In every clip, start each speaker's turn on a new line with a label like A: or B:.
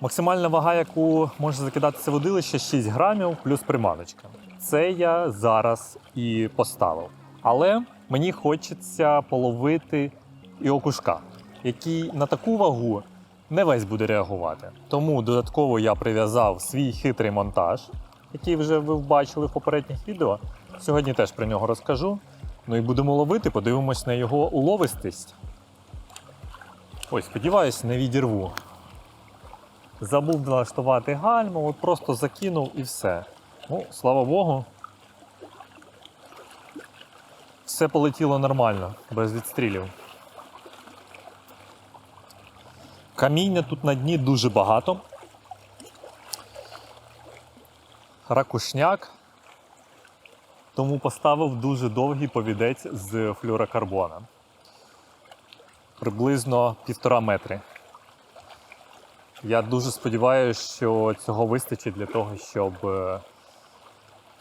A: Максимальна вага, яку може закидати це водилище, 6 грамів плюс приманочка. Це я зараз і поставив. Але мені хочеться половити і окушка, який на таку вагу не весь буде реагувати. Тому додатково я прив'язав свій хитрий монтаж, який вже ви бачили в попередніх відео. Сьогодні теж про нього розкажу. Ну і будемо ловити, подивимось на його уловистість. Ой, сподіваюсь, не відірву. Забув налаштувати гальму, от просто закинув і все. Ну, слава Богу. Все полетіло нормально, без відстрілів. Каміння тут на дні дуже багато. Ракушняк. Тому поставив дуже довгий повідець з флюрокарбона. Приблизно півтора метри. Я дуже сподіваюся, що цього вистачить для того, щоб е,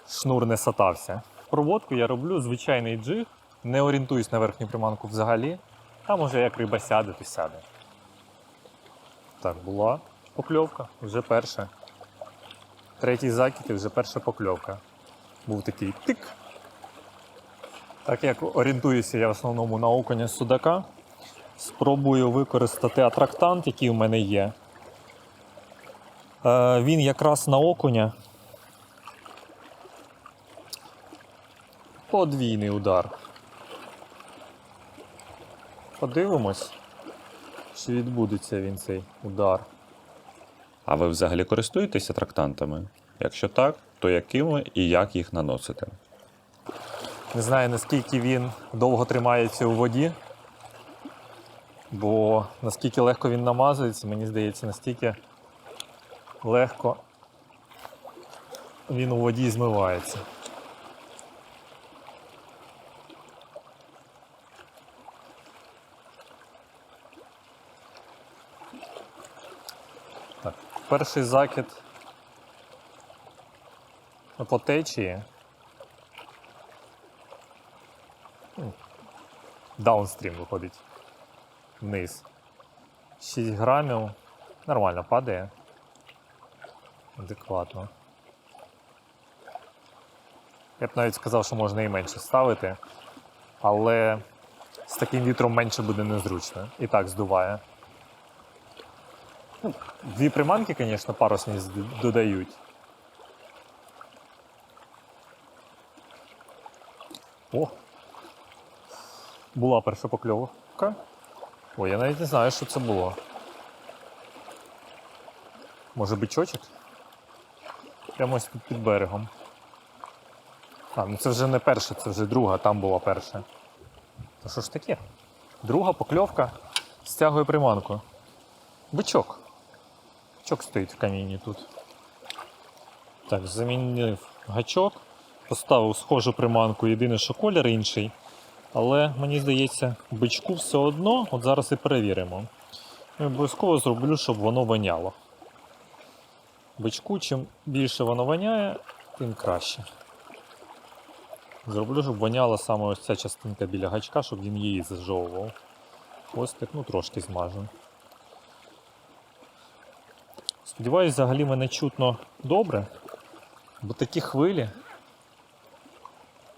A: шнур не сатався. Проводку я роблю звичайний джиг, не орієнтуюсь на верхню приманку взагалі. Там уже як риба сяде, то сяде. Так, була покльовка, вже перша. Третій закид і вже перша покльовка. Був такий тик. Так як орієнтуюся я в основному на окуня судака, спробую використати атрактант, який у мене є. Е, він якраз на окуня. Подвійний удар. Подивимось, чи відбудеться він цей удар.
B: А ви взагалі користуєтеся трактантами? Якщо так, то якими і як їх наносите?
A: Не знаю, наскільки він довго тримається у воді, бо наскільки легко він намазується, мені здається, настільки легко він у воді змивається. Так, перший закид по течії. Даунстрім виходить. Вниз. 6 грамів. Нормально падає. Адекватно. Я б навіть сказав, що можна і менше ставити, але з таким вітром менше буде незручно. І так здуває. Ну, Дві приманки, звісно, парусні додають. О, була перша покльовка. Ой, я навіть не знаю, що це було. Може бичочок? Прямо ось тут під берегом. А, ну це вже не перша, це вже друга, там була перша. Та що ж таке? Друга покльовка стягує приманку. Бичок. Бичок стоїть в камінні тут. Так, замінив гачок, поставив схожу приманку, єдине, що колір інший. Але мені здається, бичку все одно, от зараз і перевіримо. І обов'язково зроблю, щоб воно воняло. Бичку, чим більше воно воняє, тим краще. Зроблю, щоб воняла саме ось ця частинка біля гачка, щоб він її зажовував. Ось так, ну трошки змажу. Сподіваюсь, взагалі мене чутно добре, бо такі хвилі.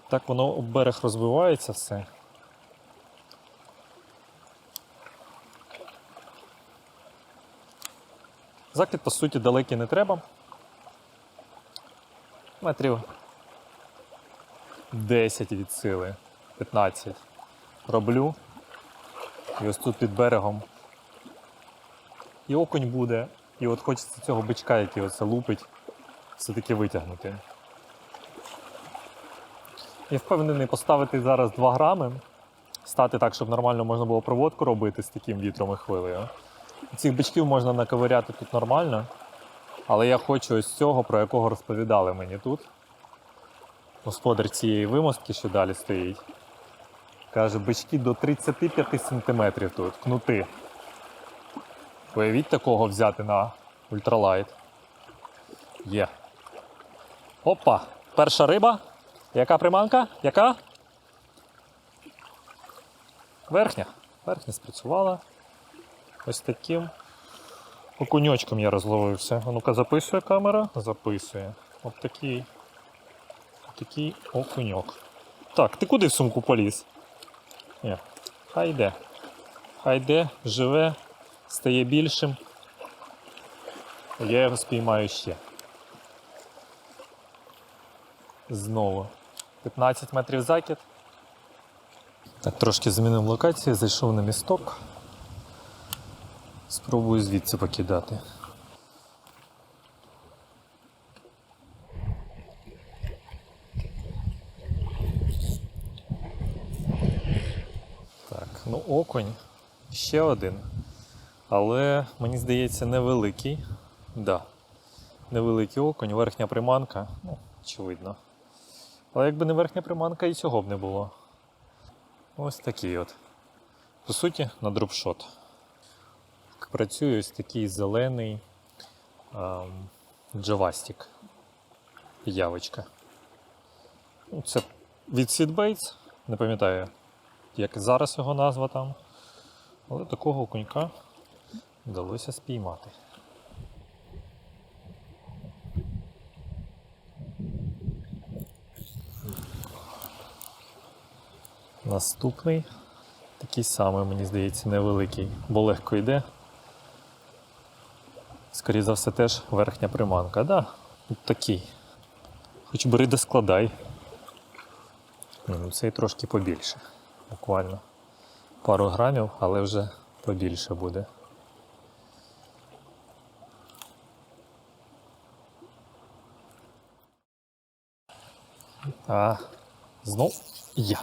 A: Так воно об берег розвивається все. Закид, по суті, далекий не треба. Метрів 10 від сили, 15. Роблю. І ось тут під берегом. І окунь буде. І от хочеться цього бичка, який оце лупить, все-таки витягнути. Я впевнений поставити зараз 2 грами, стати так, щоб нормально можна було проводку робити з таким вітром і хвилею. Цих бичків можна наковиряти тут нормально, але я хочу ось цього, про якого розповідали мені тут. Господар цієї вимостки, що далі стоїть. Каже, бички до 35 см тут, кнути. Уявіть такого взяти на ультралайт. Є. Опа! Перша риба. Яка приманка? Яка? Верхня. Верхня спрацювала. Ось таким Окуньочком я розловився. А ну-ка записує камера? Записує. От такий. Такий окуньок. Так, ти куди в сумку поліз? Ні. Хай йде. Хай йде, живе, стає більшим. Я його спіймаю ще. Знову. 15 метрів закид. Так, трошки змінив локацію, зайшов на місток. Спробую звідси покидати. Так, ну окунь ще один. Але мені здається, невеликий. Да. Невеликий окунь, верхня приманка, ну, очевидно. Але якби не верхня приманка, і цього б не було. Ось такий от. По суті, на дропшот. Працює ось такий зелений ем, джавастик. Явочка. Ну, Це від Seedbaits, не пам'ятаю, як зараз його назва там. Але такого окунька вдалося спіймати. Наступний такий самий, мені здається, невеликий, бо легко йде. Скоріше за все, теж верхня приманка. Да, от такий. Хоч бери да складай. Ну цей трошки побільше. Буквально пару грамів, але вже побільше буде. А, знов я.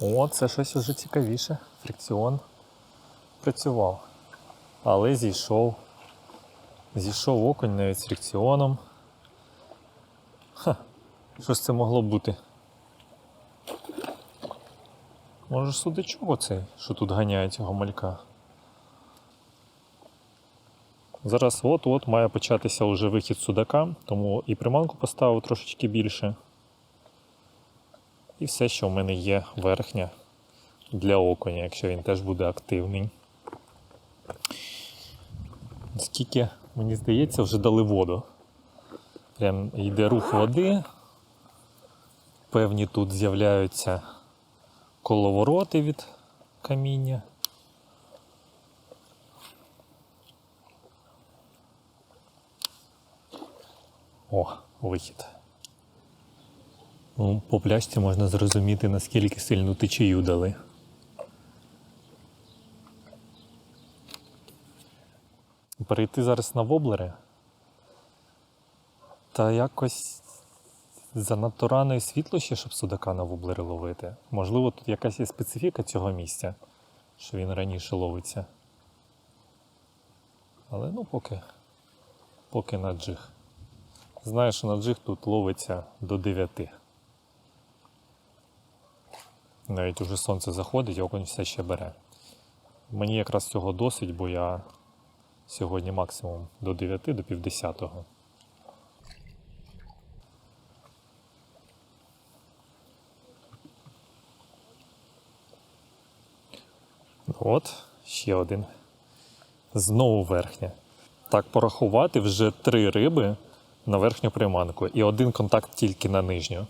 A: О, це щось уже цікавіше. Фрикціон працював. Але зійшов. Зійшов окунь навіть з фрикціоном. Ха, що ж це могло бути? Може судачок оцей, що тут ганяє цього малька. Зараз от-от має початися вже вихід судака, тому і приманку поставив трошечки більше. І все, що в мене є верхня для окуня, якщо він теж буде активний. Скільки, мені здається, вже дали воду. Прям йде рух води. Певні тут з'являються коловороти від каміння. О, вихід. Ну, по пляшці можна зрозуміти, наскільки сильну течію дали. Перейти зараз на воблери. Та якось занадто рано і світло ще, щоб судака на воблери ловити. Можливо, тут якась є специфіка цього місця, що він раніше ловиться. Але ну поки, поки на джиг. Знаю, що на джиг тут ловиться до 9. Навіть уже сонце заходить, а окунь все ще бере. Мені якраз цього досить, бо я сьогодні максимум до 9, до півдесятого. От, ще один. Знову верхня. Так, порахувати вже три риби на верхню приманку і один контакт тільки на нижню.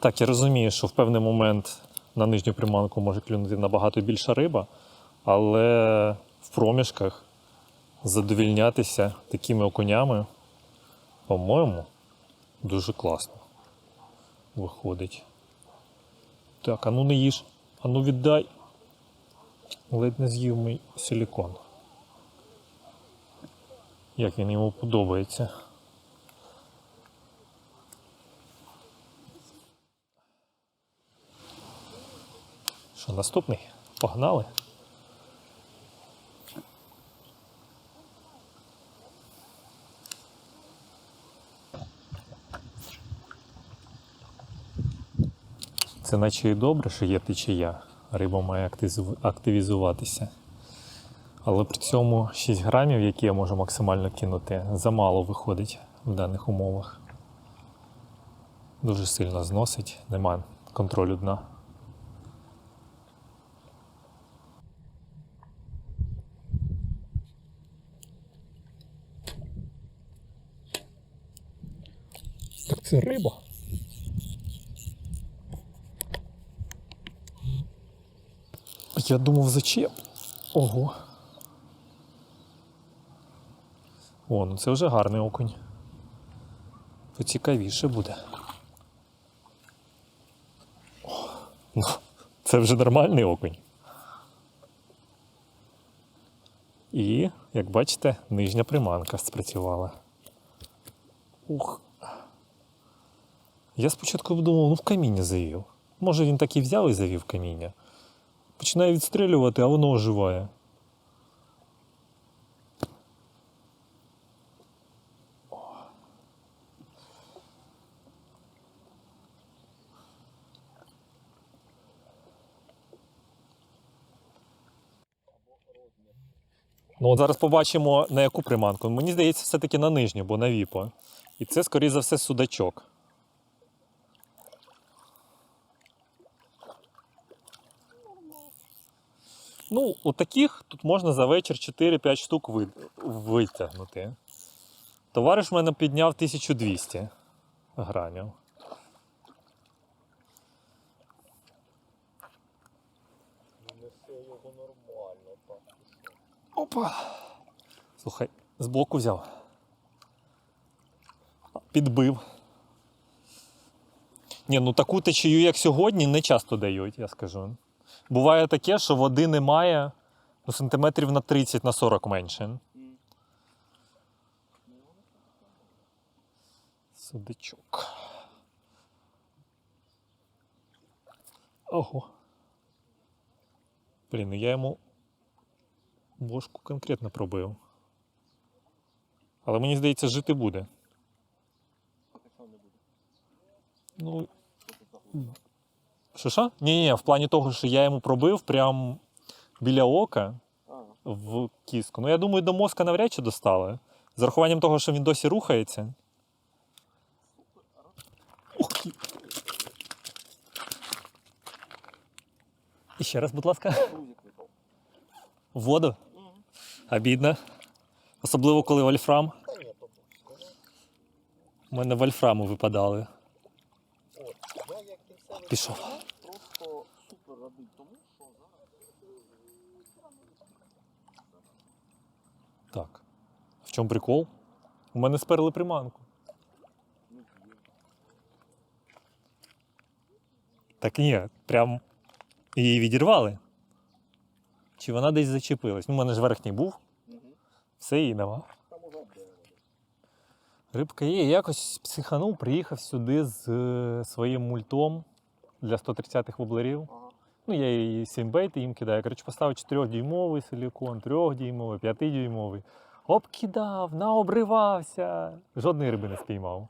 A: Так, я розумію, що в певний момент на нижню приманку може клюнути набагато більша риба, але в проміжках задовільнятися такими окунями, по-моєму, дуже класно виходить. Так, а ну не їж, а ну віддай. Ледь не з'їв мій силікон. Як він йому подобається. Що, наступний? Погнали? Це наче і добре, що є течія. Риба має активізуватися. Але при цьому 6 грамів, які я можу максимально кинути, замало виходить в даних умовах. Дуже сильно зносить, немає контролю дна. Так це риба. Я думав зачеп. Ого. О, ну це вже гарний окунь. Поцікавіше буде. О, ну, це вже нормальний окунь. І, як бачите, нижня приманка спрацювала. Ух. Я спочатку думав, ну в каміння завів. Може він так і взяв і завів каміння. Починає відстрілювати, а воно оживає. Ну, от зараз побачимо, на яку приманку. Мені здається, все-таки на нижню, бо на віпо. І це, скоріше за все, судачок. Ну, у таких тут можна за вечір 4-5 штук витягнути. Товариш в мене підняв 1200 грамів. Опа. Слухай, збоку взяв. Підбив. Ні, ну таку течію, як сьогодні, не часто дають, я скажу. Буває таке, що води немає ну, сантиметрів на 30 на 40 менше. Судачок. Ого. Блін, ну я йому бошку конкретно пробив. Але мені здається, жити буде. Ну. Що що? Ні, ні, в плані того, що я йому пробив прям біля ока в кіску. Ну, я думаю, до мозка навряд чи достали. З урахуванням того, що він досі рухається. Ух, І ще раз, будь ласка. В воду? Обідно. Особливо, коли вольфрам. У мене вольфраму випадали. Пішов.
C: Тому, що
A: Так. В чому прикол? У мене сперли приманку. Так ні, прям її відірвали. Чи вона десь зачепилась? Ну, у мене ж верхній був, все її нема. Рибка є, я якось психанув, приїхав сюди з е, своїм мультом для 130-х воблерів. Ну, я її сімбейти їм кидаю. Коротше, поставив 4-дюймовий силікон, 3-дюймовий, 5-дюймовий. Обкидав, наобривався. Жодної риби не спіймав.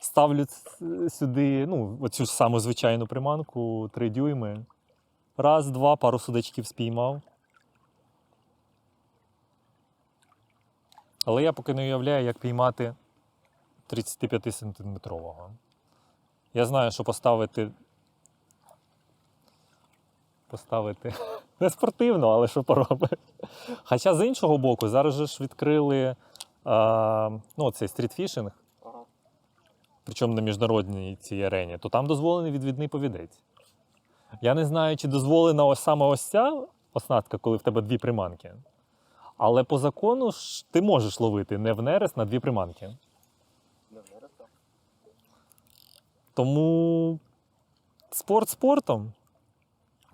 A: Ставлю сюди, ну, оцю саму звичайну приманку, 3 дюйми. Раз, два, пару судачків спіймав. Але я поки не уявляю, як піймати 35-сантиметрового. Я знаю, що поставити. Поставити не спортивно, але що поробити. Хоча з іншого боку, зараз же ж відкрили а, ну, цей стрітфішинг,
C: Ага.
A: причому на міжнародній цій арені, то там дозволений відвідний повідець. Я не знаю, чи дозволена ось саме ось ця оснастка, коли в тебе дві приманки. Але по закону ж ти можеш ловити не в нерест на дві приманки.
C: Не в нереста.
A: Тому спорт спортом,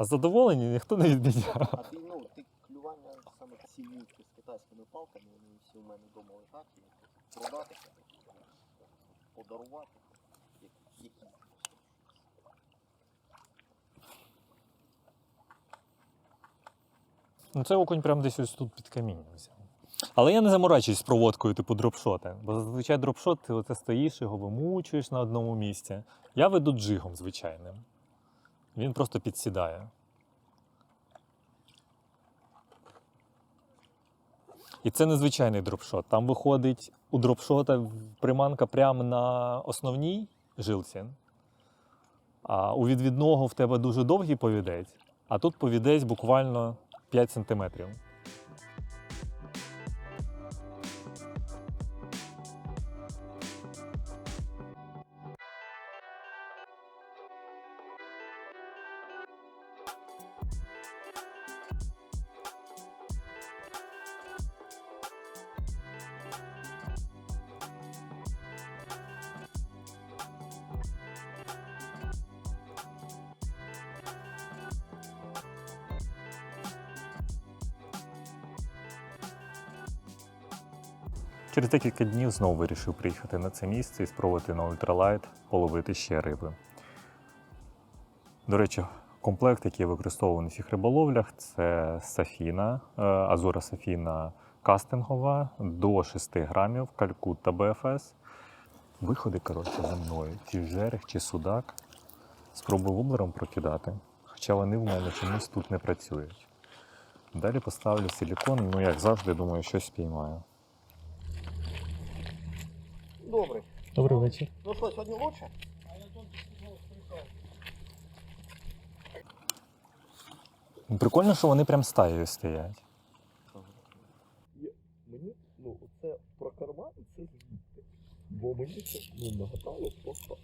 A: а задоволення ніхто не відміняв.
C: А ти, ну, ти клювання саме ці вудки з китайськими палками, вони всі у мене вдома лежать, і продати, подарувати.
A: Ну, це окунь прямо десь ось тут під камінням взяв. Але я не заморачуюсь з проводкою, типу дропшоти. Бо зазвичай дропшот, ти оце стоїш, його вимучуєш на одному місці. Я веду джигом звичайним. Він просто підсідає. І це незвичайний дропшот. Там виходить у дропшота приманка прямо на основній жилці. А у відвідного в тебе дуже довгий повідець, а тут повідець буквально 5 сантиметрів. Декілька днів знову вирішив приїхати на це місце і спробувати на ультралайт половити ще риби. До речі, комплект, який використовуваний в цих риболовлях, це Сафіна, е, Азура Сафіна кастингова до 6 грамів, Калькутта БФС. Виходи, коротше, за мною. Чи жерех, чи судак. Спробую воблером прокидати, хоча вони в мене чомусь тут не працюють. Далі поставлю силікон, ну як завжди, думаю, щось спіймаю.
C: Добрий.
A: Добрий вечір.
C: Ну що, сьогодні лучше?
A: Прикольно, що вони прям стаєю стоять.
D: Мені, ну, це про карман, це звідти. Бо мені це ну, нагадало просто.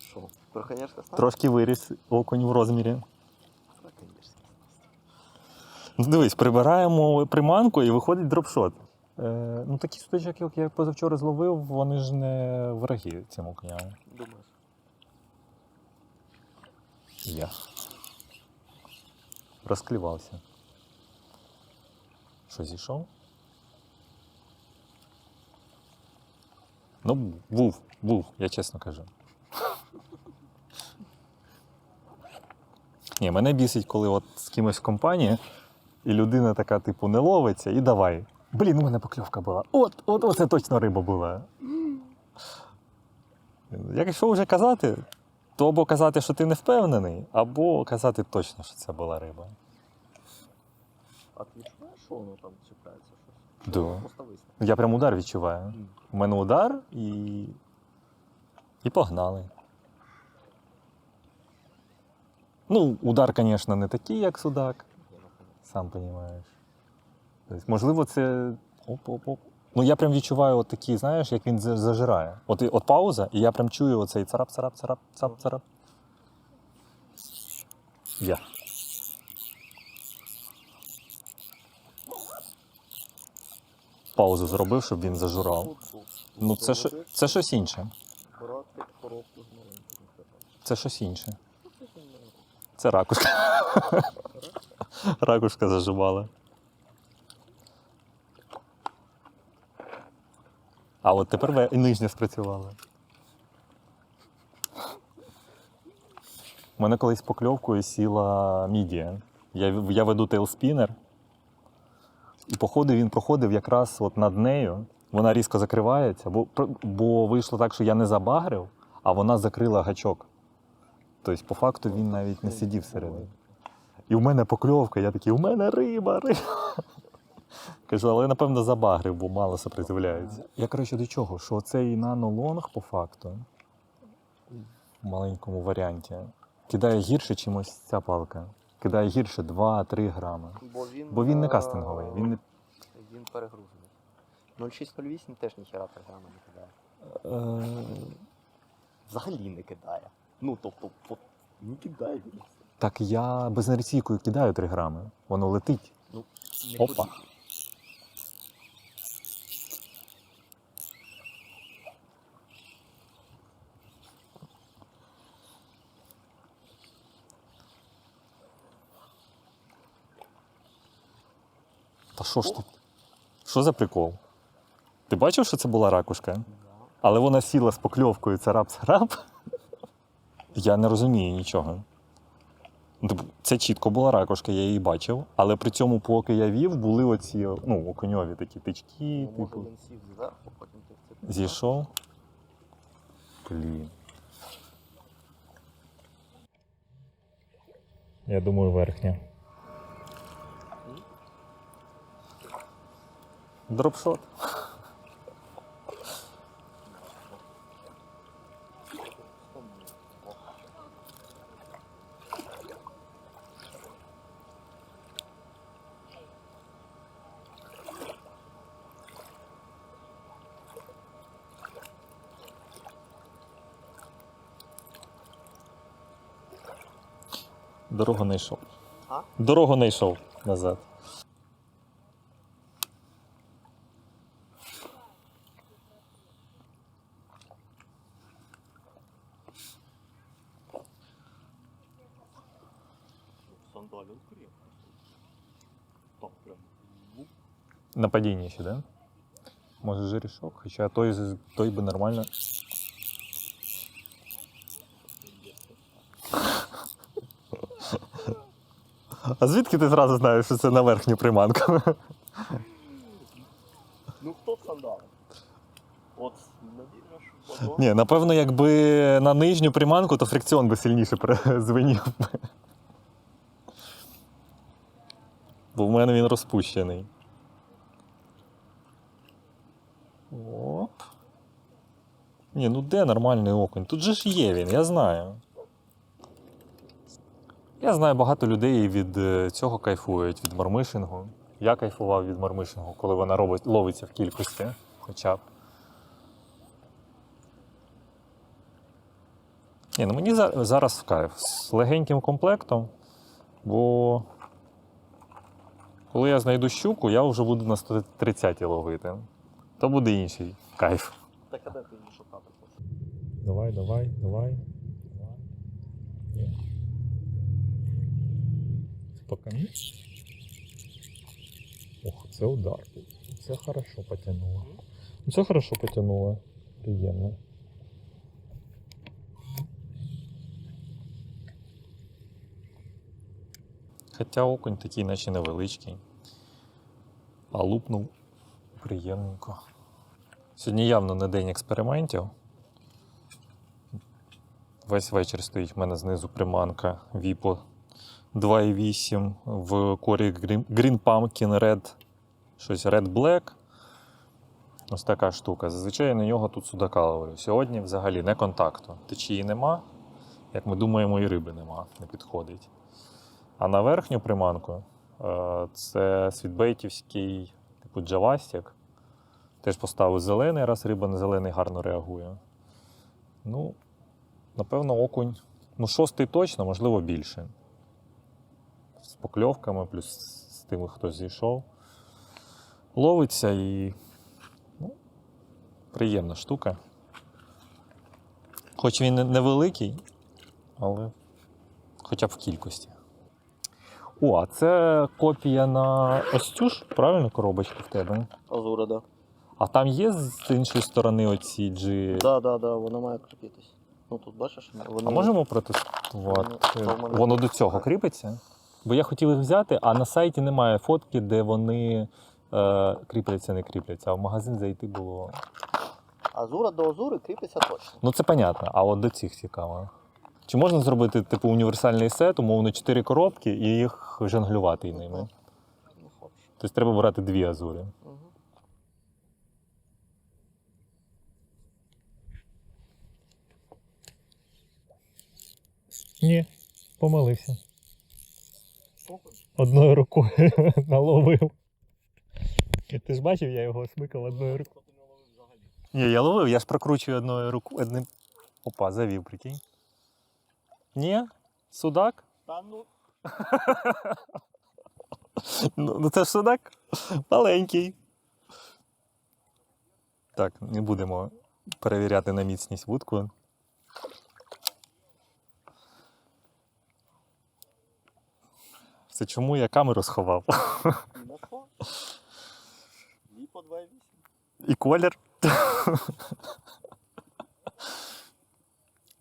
C: Що? Проханєшка стане?
A: Трошки виріс окунь в розмірі. Ну, Дивись, прибираємо приманку і виходить дропшот. Е, ну такі судачок, як я позавчора зловив, вони ж не вороги цим окуням.
C: Думаєш?
A: Я. Розклівався. Що, зійшов? Ну, був, був, я чесно кажу. Ні, мене бісить, коли от з кимось в компанії, і людина така, типу, не ловиться, і давай. Блін, у мене покльовка була. От, от, оце точно риба була. Якщо вже казати, то або казати, що ти не впевнений, або казати точно, що це була риба.
C: А ти відчуваєш, що воно там чіпляється щось?
A: Да.
C: Просто висне.
A: Я прям удар відчуваю. У мене удар і. І погнали. Ну, удар, звісно, не такий, як судак, сам розумієш. Тобто, можливо, це. Оп-оп-оп. Ну, я прям відчуваю от такі, знаєш, як він зажирає. От, от пауза, і я прям чую оцей царап, царап, царап, царап, царап. Я. Паузу зробив, щоб він зажурав. Ну, це, що, це щось інше. Це щось інше.
C: Ж.
A: Це ракушка. Ракушка заживала. А от тепер і нижня спрацювала. У мене колись покльовкою сіла мідія. Я, я веду тейлспінер. І походу він проходив якраз от над нею. Вона різко закривається, бо, бо вийшло так, що я не забагрив, а вона закрила гачок. Тобто, по факту він навіть не сидів всередині. І в мене покльовка, я такий, у мене риба, риба. Кажу, але напевно забагрив, бо мало сопротивляється. Я коротше до чого? Що цей нанолонг по факту в маленькому варіанті кидає гірше, чим ось ця палка. Кидає гірше 2-3 грами.
C: Бо він,
A: Бо він не
C: е,
A: кастинговий. Він не...
C: Він перегружений. 0608 теж ніхера програма не кидає.
A: Е...
C: Взагалі не кидає. Ну, тобто, от, не кидає він.
A: Так я безнерційкою кидаю 3 грами. Воно летить.
C: Ну, не
A: Опа.
C: потрібно.
A: Та що ж тут? Що за прикол? Ти бачив, що це була ракушка? Але вона сіла з покльовкою царап-царап. Я не розумію нічого. Це чітко була ракушка, я її бачив. Але при цьому, поки я вів, були оці ну, окуньові такі тички,
C: Ну, може
A: типу,
C: він сів зверху, потім ти
A: зійшов. Блін. Я думаю, верхня. Дропшот. Дорогу не йшов.
C: А?
A: Дорогу не йшов назад.
D: Сандалі укрів. Так прям. вуп.
A: На падінні ще, да? Може жерішок, хоча той, той би нормально. А звідки ти зразу знаєш, що це на верхню приманку?
C: Ну хто сандали? От що.
A: Ні, напевно, якби на нижню приманку, то фрикціон би сильніше звенів. Бо в мене він розпущений. Ні, ну де нормальний окунь? Тут же ж є він, я знаю. Я знаю, багато людей від е, цього кайфують, від мормишингу. Я кайфував від мормишингу, коли вона робить, ловиться в кількості хоча б. Ні, ну мені зараз в кайф з легеньким комплектом, бо коли я знайду щуку, я вже буду на 130 ловити. То буде інший кайф.
C: Так а де ти?
A: Давай, давай, давай. Пока ні. Ох, це удар. Це хорошо потягнуло. Ну, Це хорошо потягнуло. Приємно. Хоча окунь такий, наче невеличкий. А лупнув приємненько. Сьогодні явно не день експериментів. Весь вечір стоїть в мене знизу приманка Vipo 2.8 в корі Green Pumpkin Red. Щось Red Black. Ось така штука. Зазвичай на нього тут судака ловлю. Сьогодні взагалі не контакту. Течії нема. Як ми думаємо, і риби нема, не підходить. А на верхню приманку е, це світбейтівський, типу джавастик. Теж поставив зелений, раз риба на зелений гарно реагує. Ну, напевно, окунь. Ну, шостий точно, можливо, більше. З покльовками, плюс з тими, хто зійшов. Ловиться і ну, приємна штука. Хоч він невеликий, але хоча б в кількості. О, а це копія на ось цю ж, правильно, коробочку в тебе?
C: Азура, да.
A: А там є з іншої сторони оці G.
C: Да, да, да, вона має кріпитись. Ну тут бачиш, вони...
A: А можемо протестувати?
C: Ну, то в мене
A: Воно до цього кріпиться? Бо я хотів їх взяти, а на сайті немає фотки, де вони е, кріпляться, не кріпляться. А в магазин зайти було.
C: Азура до азури кріпиться точно.
A: Ну це понятно, а от до цих цікаво. Чи можна зробити типу універсальний сет, умовно, чотири коробки і їх жонглювати ними?
C: Не хочеш.
A: Тобто треба брати дві азури.
C: Угу.
A: Ні, помилився. Одною рукою наловив. Ти ж бачив, я його смикав одною рукою. Ні, я ловив, я ж прокручую одною рукою. Одним... Опа, завів, прикинь. Ні, судак?
C: Та ну,
A: Ну, ну це ж судак маленький. Так, не будемо перевіряти на міцність вудку. Це чому я камеру сховав?
C: Віпо 2.8.
A: І колір.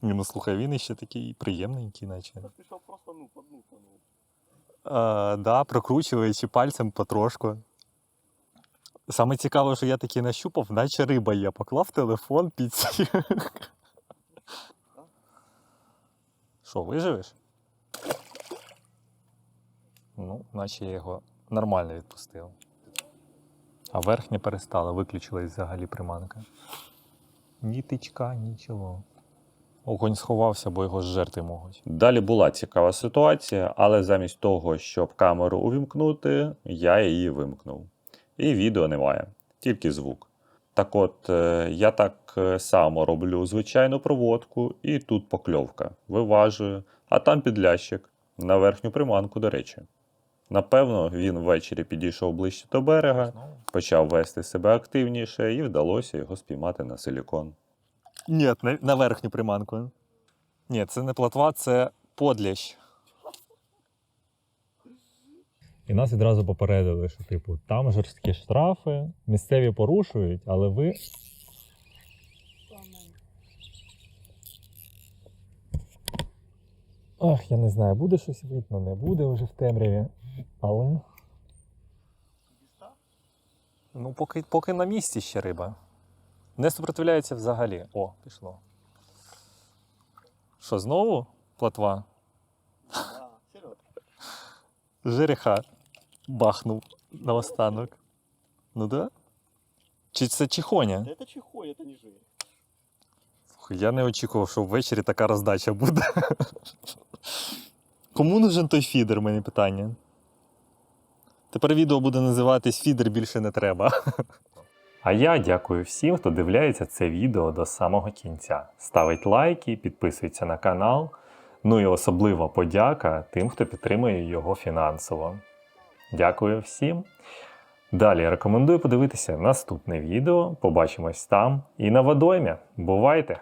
A: Ні, ну слухай, він іще такий приємненький, наче.
C: Та пішов просто ну, по дну.
A: А, да, прокручуючи пальцем потрошку. Саме цікаве, що я таки нащупав, наче риба є. Поклав телефон під ці. Що, виживеш? Ну, наче я його нормально відпустив. А верхня перестала, виключилась взагалі приманка. Ні тичка, нічого. Огонь сховався, бо його зжерти можуть.
B: Далі була цікава ситуація, але замість того, щоб камеру увімкнути, я її вимкнув. І відео немає, тільки звук. Так от, е, я так е, само роблю звичайну проводку, і тут покльовка. Виважую, а там підлящик на верхню приманку, до речі. Напевно, він ввечері підійшов ближче до берега, почав вести себе активніше, і вдалося його спіймати на силікон.
A: Ні, на, верхню приманку. Ні, це не платва, це подлящ. І нас відразу попередили, що, типу, там жорсткі штрафи, місцеві порушують, але ви. Ах, я не знаю, буде щось видно, не буде вже в темряві. Але. Ну, поки, поки на місці ще риба. Не супротивляється взагалі. О, пішло. Що, знову платва? Жереха бахнув наостанок. Ну да? Чи це чихоня?
C: Это чихой, это не жир.
A: Я не очікував, що ввечері така роздача буде. Кому нужен той фідер, мені питання. Тепер відео буде називатись Фідер більше не треба. А я дякую всім, хто дивляється це відео до самого кінця. Ставить лайки, підписується на канал. Ну і особлива подяка тим, хто підтримує його фінансово. Дякую всім. Далі рекомендую подивитися наступне відео. Побачимось там і на водоймі. Бувайте!